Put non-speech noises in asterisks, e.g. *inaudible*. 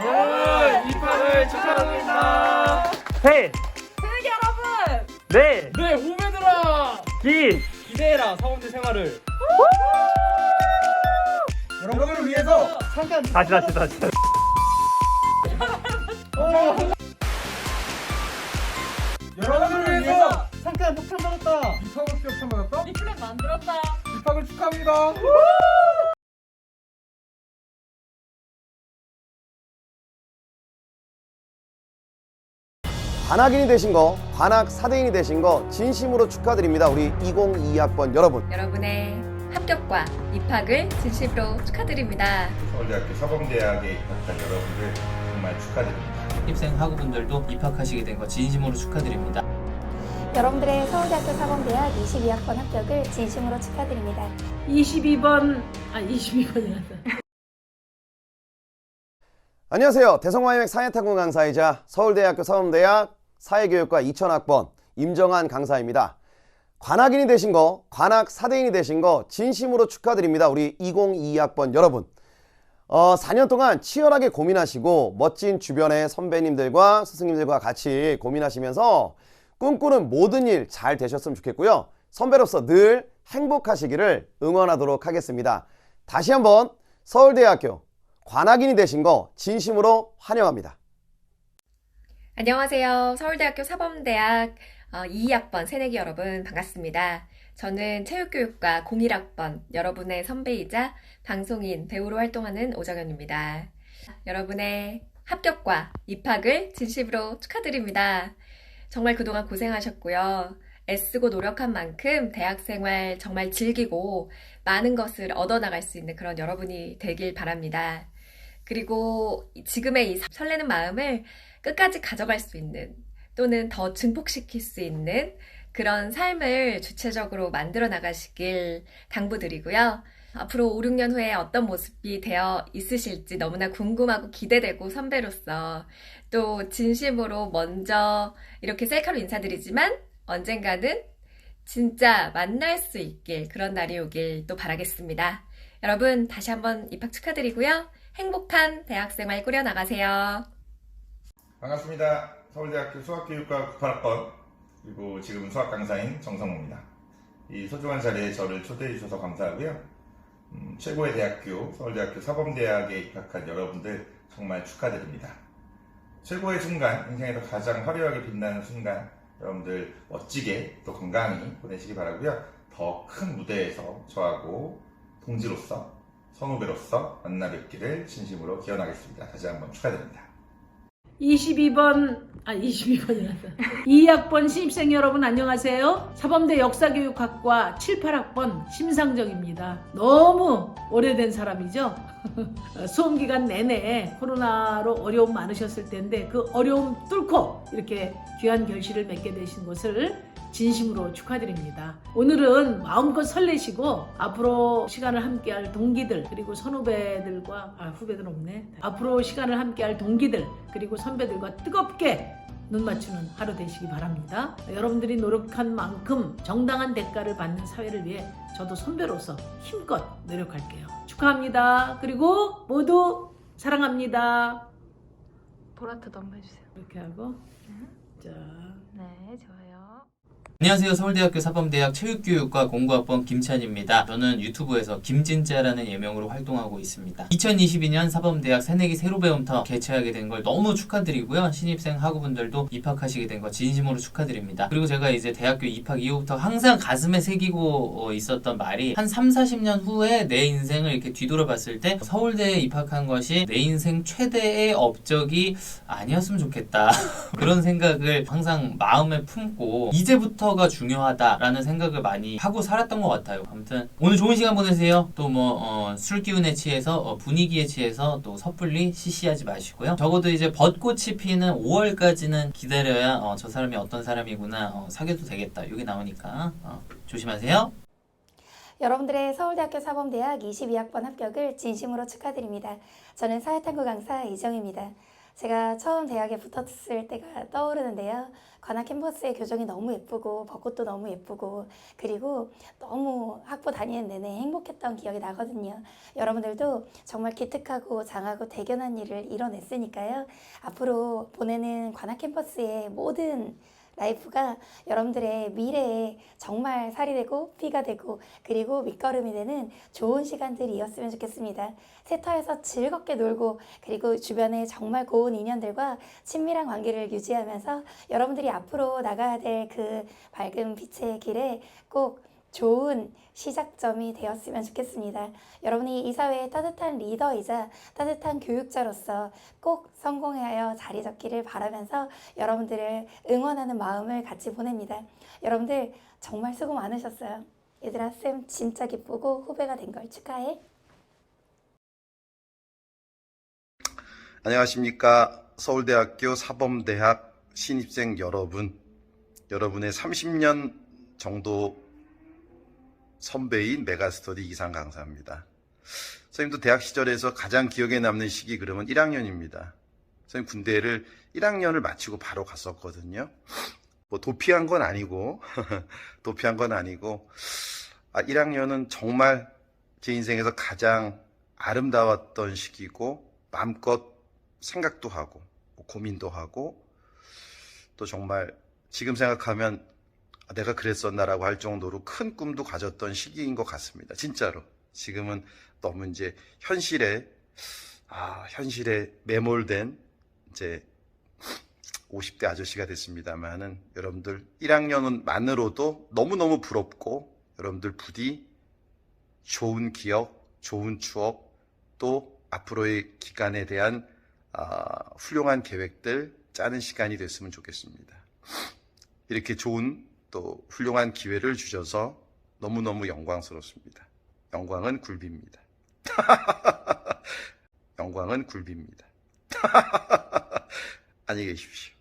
네, 입학을 축하합니다. 해, 새내기 여러분! 네, 네, 후배들아. 기, 기대해라 사범대 생활을. 여러분을 위해서 잠깐. 다시 다시 다시. 여러분을 위해서 잠깐 협찬 받았다. 입학을 협찬 받았다. 리플렛 만들었다. 입학을 축하합니다. 관악인이 되신 거, 관악 사대인이 되신 거 진심으로 축하드립니다. 우리 2022학번 여러분. 여러분의 합격과 입학을 진심으로 축하드립니다. 서울대학교 사범대학에 입학한 여러분들 정말 축하드립니다. 입생 학우분들도 입학하시게 된 거 진심으로 축하드립니다. 여러분들의 서울대학교 사범대학 22학번 합격을 진심으로 축하드립니다. 22번, 아, 22번이란다. 안녕하세요. 대성화역 사회탁공 강사이자 서울대학교 사범대학 사회교육과 2000학번 임정한 강사입니다. 관악인이 되신 거, 관악 사대인이 되신 거 진심으로 축하드립니다. 우리 2022학번 여러분. 어, 4년 동안 치열하게 고민하시고 멋진 주변의 선배님들과 스승님들과 같이 고민하시면서 꿈꾸는 모든 일 잘 되셨으면 좋겠고요. 선배로서 늘 행복하시기를 응원하도록 하겠습니다. 다시 한번 서울대학교 관악인이 되신 거 진심으로 환영합니다. 안녕하세요. 서울대학교 사범대학 2학번 새내기 여러분 반갑습니다. 저는 체육교육과 01학번 여러분의 선배이자 방송인, 배우로 활동하는 오정현입니다. 여러분의 합격과 입학을 진심으로 축하드립니다. 정말 그동안 고생하셨고요. 애쓰고 노력한 만큼 대학생활 정말 즐기고 많은 것을 얻어나갈 수 있는 그런 여러분이 되길 바랍니다. 그리고 지금의 이 설레는 마음을 끝까지 가져갈 수 있는 또는 더 증폭시킬 수 있는 그런 삶을 주체적으로 만들어 나가시길 당부드리고요. 앞으로 5, 6년 후에 어떤 모습이 되어 있으실지 너무나 궁금하고 기대되고 선배로서 또 진심으로 먼저 이렇게 셀카로 인사드리지만 언젠가는 진짜 만날 수 있길 그런 날이 오길 또 바라겠습니다. 여러분 다시 한번 입학 축하드리고요. 행복한 대학생활 꾸려 나가세요. 반갑습니다. 서울대학교 수학교육과 98학번 그리고 지금은 수학 강사인 정성모입니다. 이 소중한 자리에 저를 초대해 주셔서 감사하고요. 음, 최고의 대학교 서울대학교 사범대학에 입학한 여러분들 정말 축하드립니다. 최고의 순간, 인생에서 가장 화려하게 빛나는 순간 여러분들 멋지게 또 건강히 보내시기 바라고요. 더 큰 무대에서 저하고 동지로서 선후배로서 만나 뵙기를 진심으로 기원하겠습니다. 다시 한번 축하드립니다. 22번, 아, 22번이란다. 2학번 신입생 여러분 안녕하세요. 사범대 역사교육학과 7, 8학번 심상정입니다. 너무 오래된 사람이죠. *laughs* 수험기간 내내 코로나로 어려움 많으셨을 텐데 그 어려움 뚫고 이렇게 귀한 결실을 맺게 되신 것을 진심으로 축하드립니다. 오늘은 마음껏 설레시고 앞으로 시간을 함께할 동기들 그리고 선후배들과 아 후배들 없네. 앞으로 시간을 함께할 동기들 그리고 선배들과 뜨겁게 눈 맞추는 하루 되시기 바랍니다. 여러분들이 노력한 만큼 정당한 대가를 받는 사회를 위해 저도 선배로서 힘껏 노력할게요. 축하합니다. 그리고 모두 사랑합니다. 보라트도 한번 해주세요. 이렇게 하고 자. 네, 좋아요. 안녕하세요. 서울대학교 사범대학 체육교육과 공부학번 김찬입니다. 저는 유튜브에서 김진짜라는 예명으로 활동하고 있습니다. 2022년 사범대학 새내기 새로 배움터 개최하게 된 걸 너무 축하드리고요. 신입생 학우분들도 입학하시게 된 거 진심으로 축하드립니다. 그리고 제가 이제 대학교 입학 이후부터 항상 가슴에 새기고 어, 있었던 말이 한 3, 40년 후에 내 인생을 이렇게 뒤돌아봤을 때 서울대에 입학한 것이 내 인생 최대의 업적이 아니었으면 좋겠다. *laughs* 그런 생각을 항상 마음에 품고 이제부터 가 중요하다라는 생각을 많이 하고 살았던 것 같아요. 아무튼 오늘 좋은 시간 보내세요. 또뭐술 기운에 취해서 어, 분위기에 취해서 또 섣불리 시시하지 마시고요. 적어도 이제 벚꽃이 피는 5월까지는 기다려야 어, 저 사람이 어떤 사람이구나 어, 사귀어도 되겠다. 여기 나오니까 어, 조심하세요. 여러분들의 서울대학교 사범대학 22학번 합격을 진심으로 축하드립니다. 저는 사회탐구 강사 이정입니다. 제가 처음 대학에 붙었을 때가 떠오르는데요. 관악 캠퍼스의 교정이 너무 예쁘고 벚꽃도 너무 예쁘고 그리고 너무 학부 다니는 내내 행복했던 기억이 나거든요. 여러분들도 정말 기특하고 장하고 대견한 일을 이뤄냈으니까요. 앞으로 보내는 관악 캠퍼스의 모든 라이프가 여러분들의 미래에 정말 살이 되고 피가 되고 그리고 밑거름이 되는 좋은 시간들이었으면 좋겠습니다. 세터에서 즐겁게 놀고 그리고 주변에 정말 고운 인연들과 친밀한 관계를 유지하면서 여러분들이 앞으로 나가야 될 그 밝은 빛의 길에 꼭 좋은 시작점이 되었으면 좋겠습니다. 여러분이 이 사회의 따뜻한 리더이자 따뜻한 교육자로서 꼭 성공하여 자리 잡기를 바라면서 여러분들을 응원하는 마음을 같이 보냅니다. 여러분들 정말 수고 많으셨어요. 얘들아 쌤 진짜 기쁘고 후배가 된 걸 축하해. 안녕하십니까. 서울대학교 사범대학 신입생 여러분. 여러분의 30년 정도 선배인 메가스터디 이상 강사입니다. 선생님도 대학 시절에서 가장 기억에 남는 시기 그러면 1학년입니다. 선생님 군대를 1학년을 마치고 바로 갔었거든요. 뭐 도피한 건 아니고, *laughs* 도피한 건 아니고, 아, 1학년은 정말 제 인생에서 가장 아름다웠던 시기고, 마음껏 생각도 하고, 뭐 고민도 하고, 또 정말 지금 생각하면 아, 내가 그랬었나라고 할 정도로 큰 꿈도 가졌던 시기인 것 같습니다. 진짜로. 지금은 너무 이제 현실에, 아, 현실에 매몰된 이제 50대 아저씨가 됐습니다만은 여러분들 1학년만으로도 너무너무 부럽고 여러분들 부디 좋은 기억, 좋은 추억, 또 앞으로의 기간에 대한 아, 훌륭한 계획들 짜는 시간이 됐으면 좋겠습니다. 이렇게 좋은 또 훌륭한 기회를 주셔서 너무너무 영광스럽습니다. 영광은 굴비입니다. *laughs* 영광은 굴비입니다. *laughs* 안녕히 계십시오.